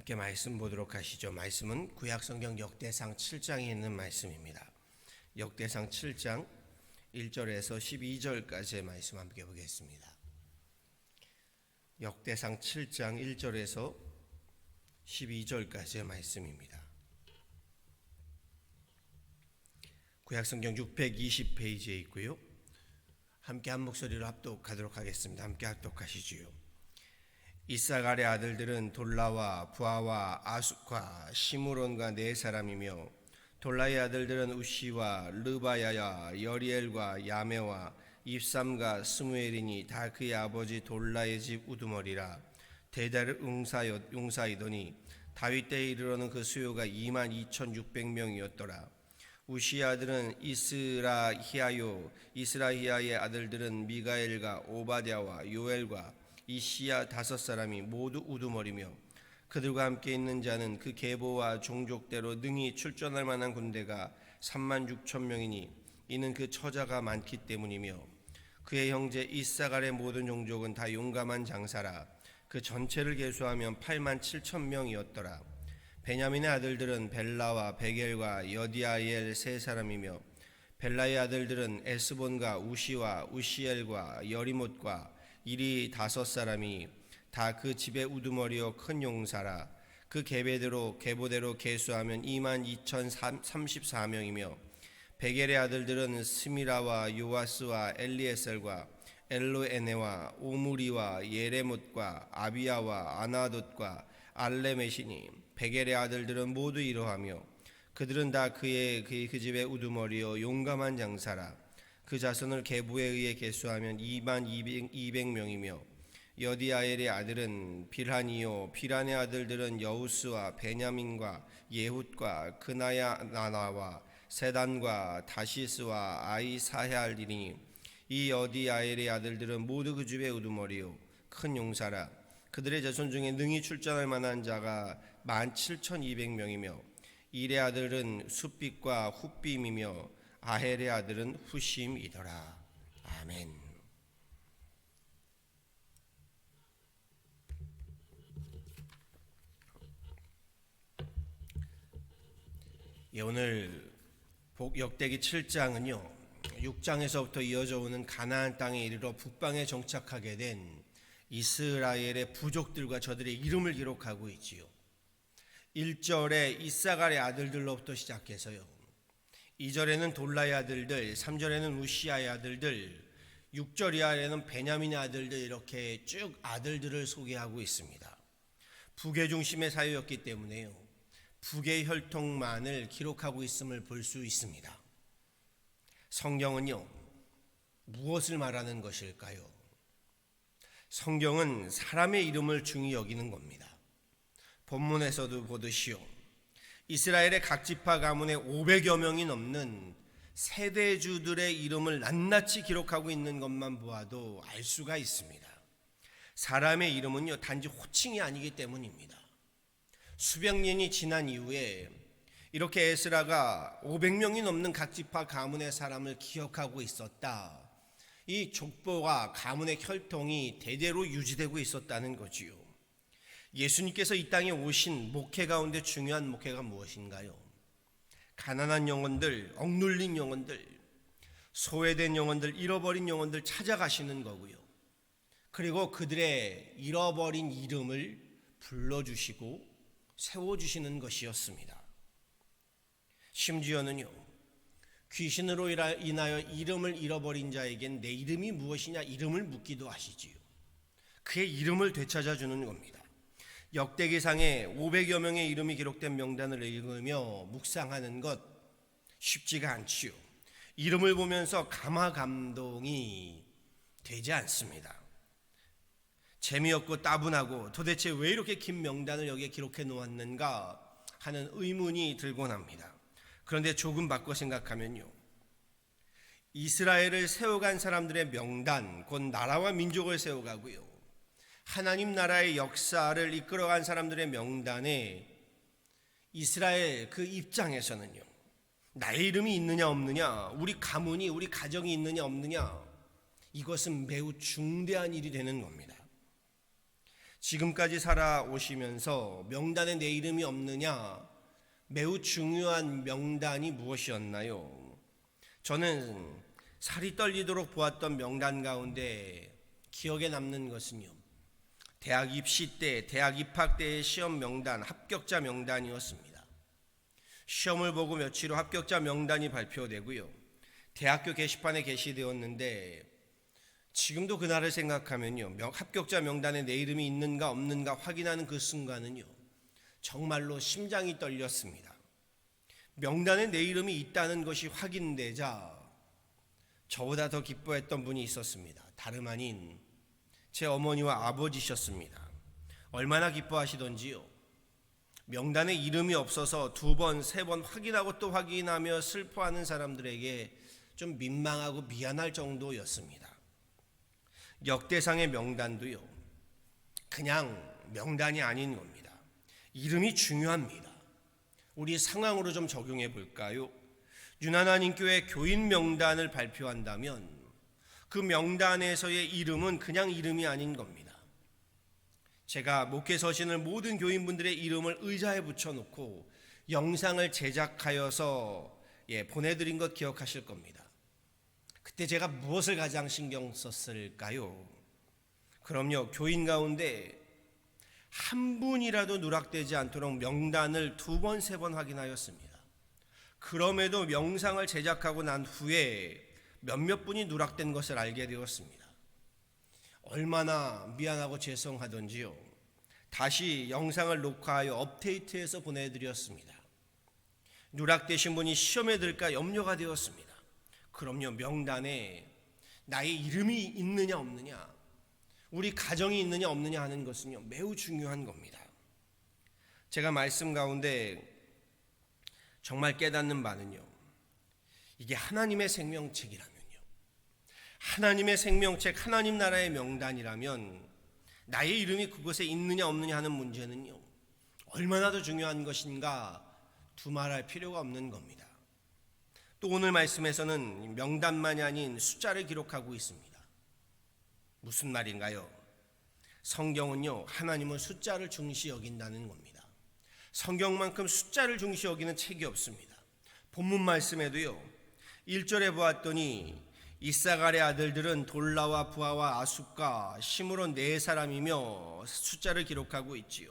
함께 말씀 보도록 하시죠. 말씀은 구약 성경 역대상 7장에 있는 말씀입니다. 역대상 7장 1절에서 12절까지의 말씀 함께 보겠습니다. 역대상 7장 1절에서 12절까지의 말씀입니다. 구약 성경 620페이지에 있고요. 함께 한 목소리로 합독하도록 하겠습니다. 함께 합독하시지요. 이사갈의 아들들은 돌라와 부하와 아숫과 시므론과 네 사람이며 돌라의 아들들은 우시와 르바야야 여리엘과 야메와 입삼과 스무엘이니 다 그의 아버지 돌라의 집 우두머리라. 대다를 용사이더니 다윗 때에 이르러는 그 수요가 2만 2,600명이었더라. 우시 아들은 이스라히아요 이스라히아의 아들들은 미가엘과 오바댜와 요엘과 이시야 다섯 사람이 모두 우두머리며 그들과 함께 있는 자는 그 계보와 종족대로 능히 출전할 만한 군대가 3만 6천 명이니 이는 그 처자가 많기 때문이며 그의 형제 이사갈의 모든 종족은 다 용감한 장사라 그 전체를 계수하면 8만 7천 명이었더라. 베냐민의 아들들은 벨라와 베겔과 여디아엘 세 사람이며 벨라의 아들들은 에스본과 우시와 우시엘과 여리못과 이리 다섯 사람이 다 그 집의 우두머리요 큰 용사라. 그 계배대로 계보대로 계수하면 2만 2,034명이며 베겔의 아들들은 스미라와 요아스와 엘리에셀과 엘로에네와 오무리와 예레못과 아비야와 아나돗과 알레메시니 베겔의 아들들은 모두 이러하며 그들은 다 그의 그, 그 집의 우두머리요 용감한 장사라 그 자손을 계부에 의해 계수하면 2만 200, 명이며 여디아엘의 아들은 빌하니요 빌한의 아들들은 여우스와 베냐민과 예훗과 그나야 나나와 세단과 다시스와 아이사얄이니 이 여디아엘의 아들들은 모두 그 집의 우두머리요 큰 용사라. 그들의 자손 중에 능히 출전할 만한 자가 1만 7,200명이며 일의 아들은 숫빛과 훗빔이며 아헬의 아들은 후심이더라. 아멘. 예, 오늘 복 역대기 7장은요. 6장에서부터 이어져 오는 가나안 땅에 이르러 북방에 정착하게 된 이스라엘의 부족들과 저들의 이름을 기록하고 있지요. 1절에 이사갈의 아들들로부터 시작해서요. 2절에는 돌라의 아들들, 3절에는 우시아의 아들들, 6절 이하에는 베냐민의 아들들 이렇게 쭉 아들들을 소개하고 있습니다. 북의 중심의 사유였기 때문에요. 북의 혈통만을 기록하고 있음을 볼 수 있습니다. 성경은요, 무엇을 말하는 것일까요? 성경은 사람의 이름을 중히 여기는 겁니다. 본문에서도 보듯이요. 이스라엘의 각 지파 가문에 500여 명이 넘는 세대주들의 이름을 낱낱이 기록하고 있는 것만 보아도 알 수가 있습니다. 사람의 이름은요, 단지 호칭이 아니기 때문입니다. 수백 년이 지난 이후에 이렇게 에스라가 500명이 넘는 각 지파 가문의 사람을 기억하고 있었다. 이 족보가 가문의 혈통이 대대로 유지되고 있었다는 거지요. 예수님께서 이 땅에 오신 목회 가운데 중요한 목회가 무엇인가요? 가난한 영혼들, 억눌린 영혼들, 소외된 영혼들, 잃어버린 영혼들 찾아가시는 거고요. 그리고 그들의 잃어버린 이름을 불러주시고 세워주시는 것이었습니다. 심지어는요, 귀신으로 인하여 이름을 잃어버린 자에겐 내 이름이 무엇이냐 이름을 묻기도 하시지요. 그의 이름을 되찾아주는 겁니다. 역대기상에 500여 명의 이름이 기록된 명단을 읽으며 묵상하는 것 쉽지가 않지요. 이름을 보면서 감화 감동이 되지 않습니다. 재미없고 따분하고 도대체 왜 이렇게 긴 명단을 여기에 기록해 놓았는가 하는 의문이 들곤 합니다. 그런데 조금 바꿔 생각하면요. 이스라엘을 세워간 사람들의 명단, 곧 나라와 민족을 세워가고요. 하나님 나라의 역사를 이끌어간 사람들의 명단에 이스라엘 그 입장에서는요. 나의 이름이 있느냐 없느냐, 우리 가문이 우리 가정이 있느냐 없느냐, 이것은 매우 중대한 일이 되는 겁니다. 지금까지 살아오시면서 명단에 내 이름이 없느냐? 매우 중요한 명단이 무엇이었나요? 저는 살이 떨리도록 보았던 명단 가운데 기억에 남는 것은요. 대학 입시 때, 대학 입학 때의 시험 명단, 합격자 명단이었습니다. 시험을 보고 며칠 후 합격자 명단이 발표되고요. 대학교 게시판에 게시되었는데 지금도 그날을 생각하면요. 명- 합격자 명단에 내 이름이 있는가 없는가 확인하는 그 순간은요. 정말로 심장이 떨렸습니다. 명단에 내 이름이 있다는 것이 확인되자 저보다 더 기뻐했던 분이 있었습니다. 다름 아닌 제 어머니와 아버지셨습니다. 얼마나 기뻐하시던지요. 명단에 이름이 없어서 두 번, 세 번 확인하고 또 확인하며 슬퍼하는 사람들에게 좀 민망하고 미안할 정도였습니다. 역대상의 명단도요. 그냥 명단이 아닌 겁니다. 이름이 중요합니다. 우리 상황으로 좀 적용해 볼까요? 유난한 교회 교인 명단을 발표한다면 그 명단에서의 이름은 그냥 이름이 아닌 겁니다. 제가 목회 서신을 모든 교인분들의 이름을 의자에 붙여놓고 영상을 제작하여서 예, 보내드린 것 기억하실 겁니다. 그때 제가 무엇을 가장 신경 썼을까요? 그럼요, 교인 가운데 한 분이라도 누락되지 않도록 명단을 두 번, 세 번 확인하였습니다. 그럼에도 명상을 제작하고 난 후에 몇몇 분이 누락된 것을 알게 되었습니다. 얼마나 미안하고 죄송하던지요. 다시 영상을 녹화하여 업데이트해서 보내드렸습니다. 누락되신 분이 시험에 들까 염려가 되었습니다. 그럼요, 명단에 나의 이름이 있느냐 없느냐, 우리 가정이 있느냐 없느냐 하는 것은요, 매우 중요한 겁니다. 제가 말씀 가운데 정말 깨닫는 바는요, 이게 하나님의 생명책이라면요, 하나님의 생명책, 하나님 나라의 명단이라면 나의 이름이 그곳에 있느냐 없느냐 하는 문제는요, 얼마나 더 중요한 것인가 두말할 필요가 없는 겁니다. 또 오늘 말씀에서는 명단만이 아닌 숫자를 기록하고 있습니다. 무슨 말인가요? 성경은요, 하나님은 숫자를 중시 여긴다는 겁니다. 성경만큼 숫자를 중시 여기는 책이 없습니다. 본문 말씀에도요, 1절에 보았더니 이사갈의 아들들은 돌라와 부하와 아숫과 시므론 네 사람이며 숫자를 기록하고 있지요.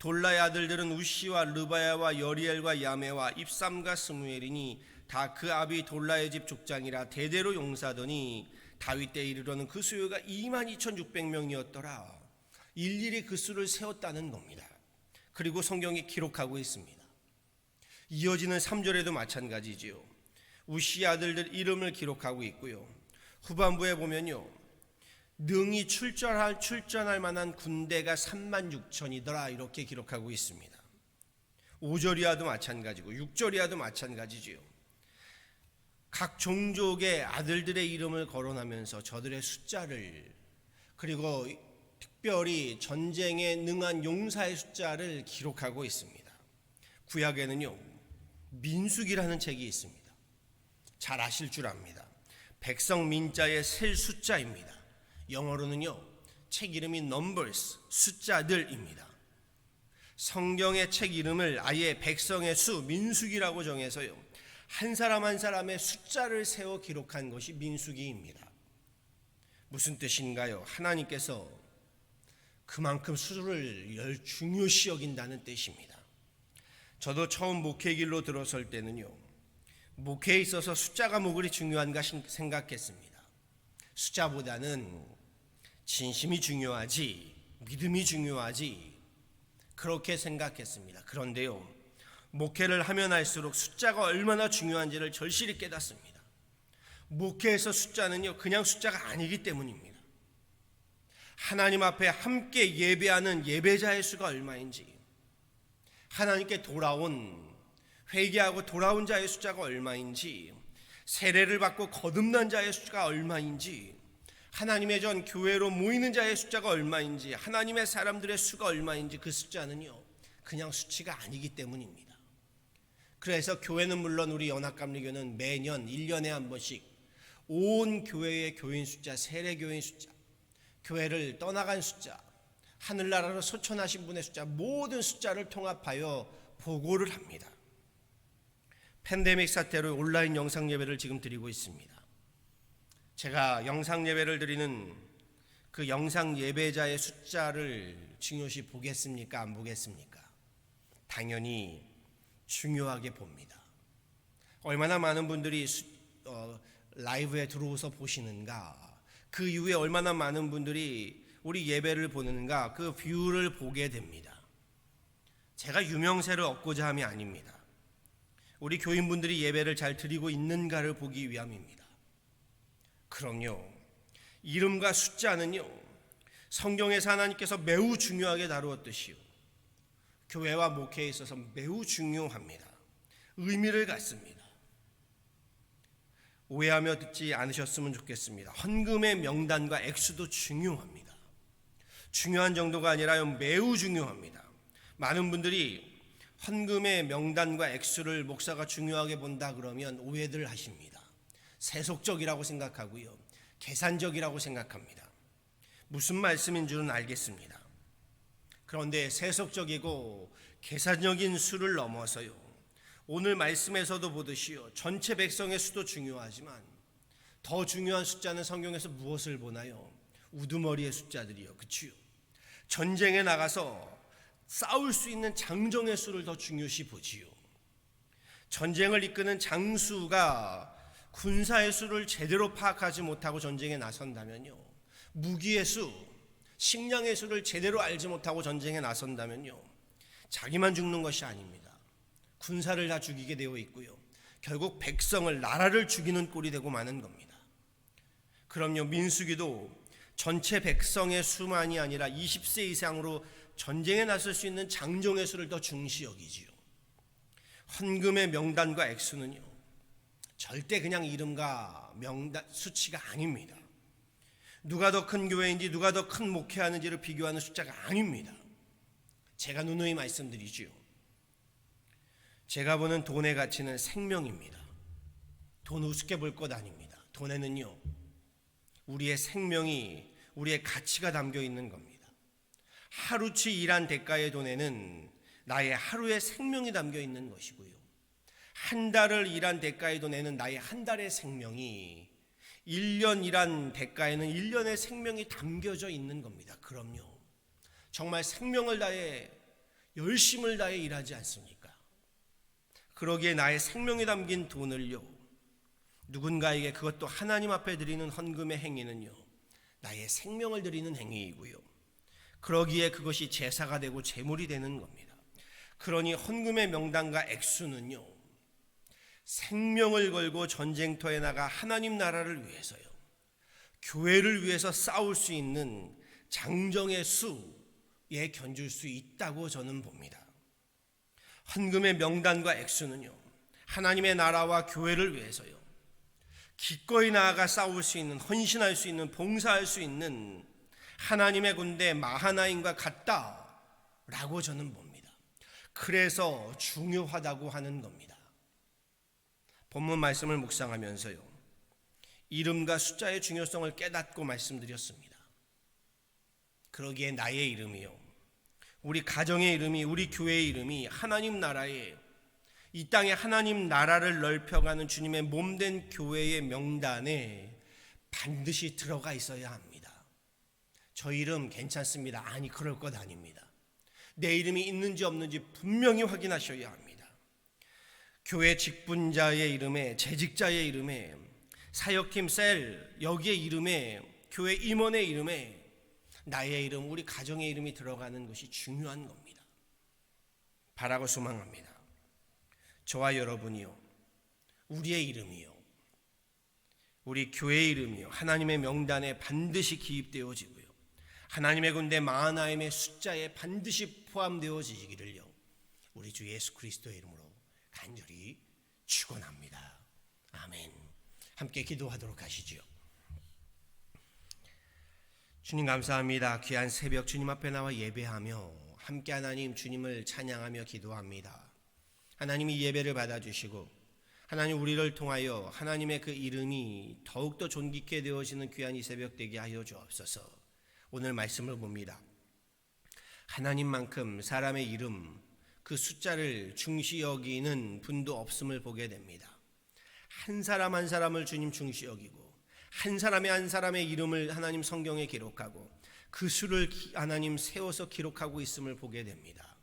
돌라의 아들들은 우시와 르바야와 여리엘과 야메와 입삼과 스무엘이니 다 그 아비 돌라의 집 족장이라 대대로 용사더니 다윗 때 이르러는 그 수요가 2만 2,600명이었더라. 일일이 그 수를 세웠다는 겁니다. 그리고 성경이 기록하고 있습니다. 이어지는 3절에도 마찬가지지요. 우시 아들들 이름을 기록하고 있고요. 후반부에 보면요. 능히 출전할 출전할 만한 군대가 3만 6천이더라 이렇게 기록하고 있습니다. 5절이야도 마찬가지고 6절이야도 마찬가지지요. 각 종족의 아들들의 이름을 거론하면서 저들의 숫자를 그리고 특별히 전쟁에 능한 용사의 숫자를 기록하고 있습니다. 구약에는요. 민숙이라는 책이 있습니다. 잘 아실 줄 압니다. 백성 민자의 셀 숫자입니다. 영어로는요. 책 이름이 numbers 숫자들입니다. 성경의 책 이름을 아예 백성의 수 민수기라고 정해서요. 한 사람 한 사람의 숫자를 세워 기록한 것이 민수기입니다. 무슨 뜻인가요? 하나님께서 그만큼 수를 열 중요시 여긴다는 뜻입니다. 저도 처음 목회 길로 들어설 때는요. 목회에 있어서 숫자가 뭐 그리 중요한가 생각했습니다. 숫자보다는 진심이 중요하지, 믿음이 중요하지, 그렇게 생각했습니다. 그런데요, 목회를 하면 할수록 숫자가 얼마나 중요한지를 절실히 깨닫습니다. 목회에서 숫자는요, 그냥 숫자가 아니기 때문입니다. 하나님 앞에 함께 예배하는 예배자의 수가 얼마인지, 하나님께 돌아온 회개하고 돌아온 자의 숫자가 얼마인지, 세례를 받고 거듭난 자의 숫자가 얼마인지, 하나님의 전 교회로 모이는 자의 숫자가 얼마인지, 하나님의 사람들의 수가 얼마인지 그 숫자는요, 그냥 수치가 아니기 때문입니다. 그래서 교회는 물론 우리 연합감리교는 매년 1년에 한 번씩 온 교회의 교인 숫자, 세례 교인 숫자, 교회를 떠나간 숫자, 하늘나라로 소천하신 분의 숫자 모든 숫자를 통합하여 보고를 합니다. 팬데믹 사태로 온라인 영상 예배를 지금 드리고 있습니다. 제가 영상 예배를 드리는 그 영상 예배자의 숫자를 중요시 보겠습니까? 안 보겠습니까? 당연히 중요하게 봅니다. 얼마나 많은 분들이 수, 어, 라이브에 들어오서 보시는가? 그 이후에 얼마나 많은 분들이 우리 예배를 보는가? 그 뷰를 보게 됩니다. 제가 유명세를 얻고자 함이 아닙니다. 우리 교인분들이 예배를 잘 드리고 있는가를 보기 위함입니다. 그럼요. 이름과 숫자는요. 성경에서 하나님께서 매우 중요하게 다루었듯이요. 교회와 목회에 있어서 매우 중요합니다. 의미를 갖습니다. 오해하며 듣지 않으셨으면 좋겠습니다. 헌금의 명단과 액수도 중요합니다. 중요한 정도가 아니라 매우 중요합니다. 많은 분들이 헌금의 명단과 액수를 목사가 중요하게 본다 그러면 오해들 하십니다. 세속적이라고 생각하고요. 계산적이라고 생각합니다. 무슨 말씀인 줄은 알겠습니다. 그런데 세속적이고 계산적인 수를 넘어서요. 오늘 말씀에서도 보듯이요. 전체 백성의 수도 중요하지만 더 중요한 숫자는 성경에서 무엇을 보나요? 우두머리의 숫자들이요. 그치요? 전쟁에 나가서 싸울 수 있는 장정의 수를 더 중요시 보지요. 전쟁을 이끄는 장수가 군사의 수를 제대로 파악하지 못하고 전쟁에 나선다면요. 무기의 수, 식량의 수를 제대로 알지 못하고 전쟁에 나선다면요. 자기만 죽는 것이 아닙니다. 군사를 다 죽이게 되어 있고요. 결국 백성을 나라를 죽이는 꼴이 되고 마는 겁니다. 그럼요. 민수기도 전체 백성의 수만이 아니라 20세 이상으로 전쟁에 나설 수 있는 장정의 수를 더 중시 여기지요. 헌금의 명단과 액수는요. 절대 그냥 이름과 명단 수치가 아닙니다. 누가 더 큰 교회인지 누가 더 큰 목회하는지를 비교하는 숫자가 아닙니다. 제가 누누이 말씀드리지요. 제가 보는 돈의 가치는 생명입니다. 돈 우습게 볼 것 아닙니다. 돈에는요. 우리의 생명이 우리의 가치가 담겨 있는 겁니다. 하루치 일한 대가의 돈에는 나의 하루의 생명이 담겨 있는 것이고요. 한 달을 일한 대가의 돈에는 나의 한 달의 생명이 1년 일한 대가에는 1년의 생명이 담겨져 있는 겁니다. 그럼요. 정말 생명을 다해 열심을 다해 일하지 않습니까? 그러기에 나의 생명이 담긴 돈을요. 누군가에게 그것도 하나님 앞에 드리는 헌금의 행위는요. 나의 생명을 드리는 행위이고요. 그러기에 그것이 제사가 되고 제물이 되는 겁니다. 그러니 헌금의 명단과 액수는요. 생명을 걸고 전쟁터에 나가 하나님 나라를 위해서요. 교회를 위해서 싸울 수 있는 장정의 수에 견줄 수 있다고 저는 봅니다. 헌금의 명단과 액수는요. 하나님의 나라와 교회를 위해서요. 기꺼이 나아가 싸울 수 있는 헌신할 수 있는 봉사할 수 있는 하나님의 군대 마하나임과 같다라고 저는 봅니다. 그래서 중요하다고 하는 겁니다. 본문 말씀을 묵상하면서요. 이름과 숫자의 중요성을 깨닫고 말씀드렸습니다. 그러기에 나의 이름이요. 우리 가정의 이름이 우리 교회의 이름이 하나님 나라에 이 땅에 하나님 나라를 넓혀가는 주님의 몸된 교회의 명단에 반드시 들어가 있어야 합니다. 저 이름 괜찮습니다. 아니 그럴 것 아닙니다. 내 이름이 있는지 없는지 분명히 확인하셔야 합니다. 교회 직분자의 이름에 재직자의 이름에 사역팀 셀 여기의 이름에 교회 임원의 이름에 나의 이름 우리 가정의 이름이 들어가는 것이 중요한 겁니다. 바라고 소망합니다. 저와 여러분이요. 우리의 이름이요. 우리 교회의 이름이요. 하나님의 명단에 반드시 기입되어지고요. 하나님의 군대 마하나임의 숫자에 반드시 포함되어지기를요. 우리 주 예수 그리스도의 이름으로 간절히 축원합니다. 아멘. 함께 기도하도록 하시지요. 주님 감사합니다. 귀한 새벽 주님 앞에 나와 예배하며 함께 하나님 주님을 찬양하며 기도합니다. 하나님이 예배를 받아주시고 하나님 우리를 통하여 하나님의 그 이름이 더욱더 존귀케 되어지는 귀한 이 새벽 되게 하여 주옵소서 오늘 말씀을 봅니다 하나님만큼 사람의 이름 그 숫자를 중시 여기는 분도 없음을 보게 됩니다. 한 사람 한 사람을 주님 중시 여기고 한 사람의 한 사람의 이름을 하나님 성경에 기록하고 그 수를 기- 하나님 세워서 기록하고 있음을 보게 됩니다.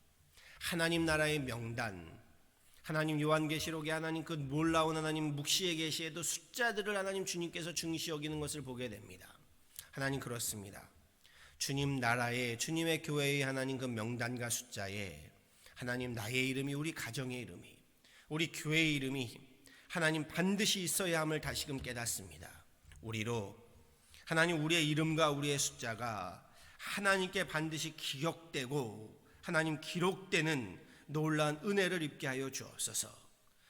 하나님 나라의 명단 하나님 요한계시록에 하나님 그 놀라운 하나님 묵시의 계시에도 숫자들을 하나님 주님께서 중시 여기는 것을 보게 됩니다. 하나님 그렇습니다. 주님 나라에 주님의 교회의 하나님 그 명단과 숫자에 하나님 나의 이름이 우리 가정의 이름이 우리 교회의 이름이 하나님 반드시 있어야 함을 다시금 깨닫습니다. 우리로 하나님 우리의 이름과 우리의 숫자가 하나님께 반드시 기억되고 하나님 기록되는 놀라운 은혜를 입게 하여 주옵소서.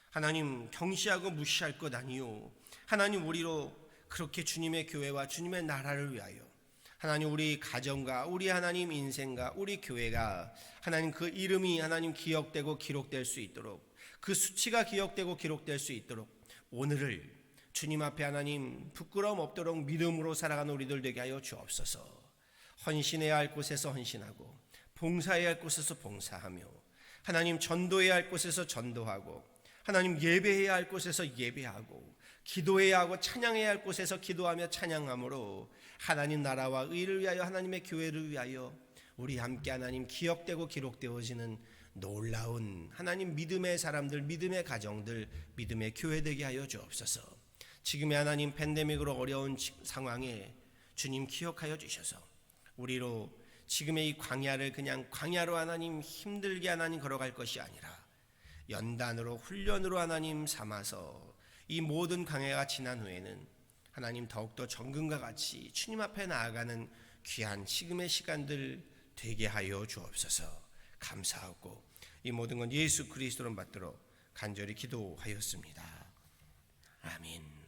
하나님 경시하고 무시할 것 아니요. 하나님 우리로 그렇게 주님의 교회와 주님의 나라를 위하여 하나님 우리 가정과 우리 하나님 인생과 우리 교회가 하나님 그 이름이 하나님 기억되고 기록될 수 있도록 그 수치가 기억되고 기록될 수 있도록 오늘을 주님 앞에 하나님 부끄러움 없도록 믿음으로 살아가는 우리들 되게 하여 주옵소서. 헌신해야 할 곳에서 헌신하고 봉사해야 할 곳에서 봉사하며 하나님 전도해야 할 곳에서 전도하고 하나님 예배해야 할 곳에서 예배하고 기도해야 하고 찬양해야 할 곳에서 기도하며 찬양함으로 하나님 나라와 의를 위하여 하나님의 교회를 위하여 우리 함께 하나님 기억되고 기록되어지는 놀라운 하나님 믿음의 사람들, 믿음의 가정들, 믿음의 교회 되게 하여 주옵소서. 지금의 하나님 팬데믹으로 어려운 지- 상황에 주님 기억하여 주셔서 우리로 지금의 이 광야를 그냥 광야로 하나님 힘들게 하나님 걸어갈 것이 아니라 연단으로 훈련으로 하나님 삼아서 이 모든 광야가 지난 후에는 하나님 더욱더 정금과 같이 주님 앞에 나아가는 귀한 지금의 시간들 되게 하여 주옵소서 감사하고 이 모든 건 예수 그리스도로 받도록 간절히 기도하였습니다. 아멘.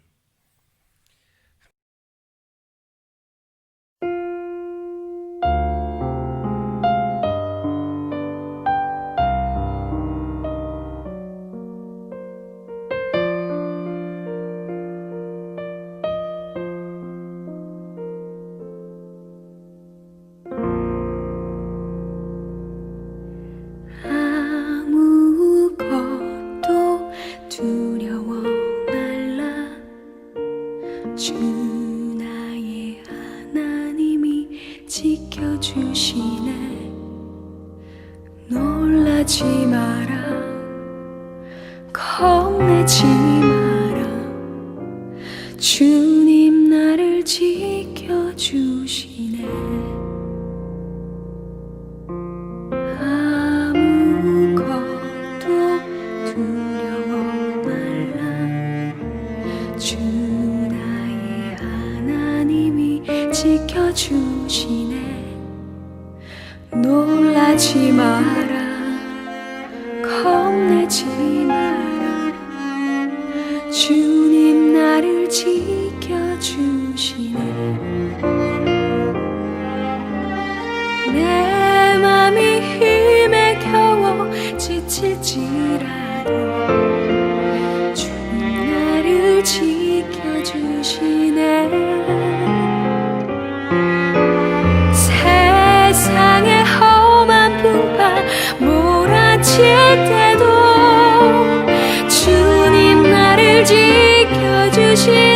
놀라지 마라. 겁내지 心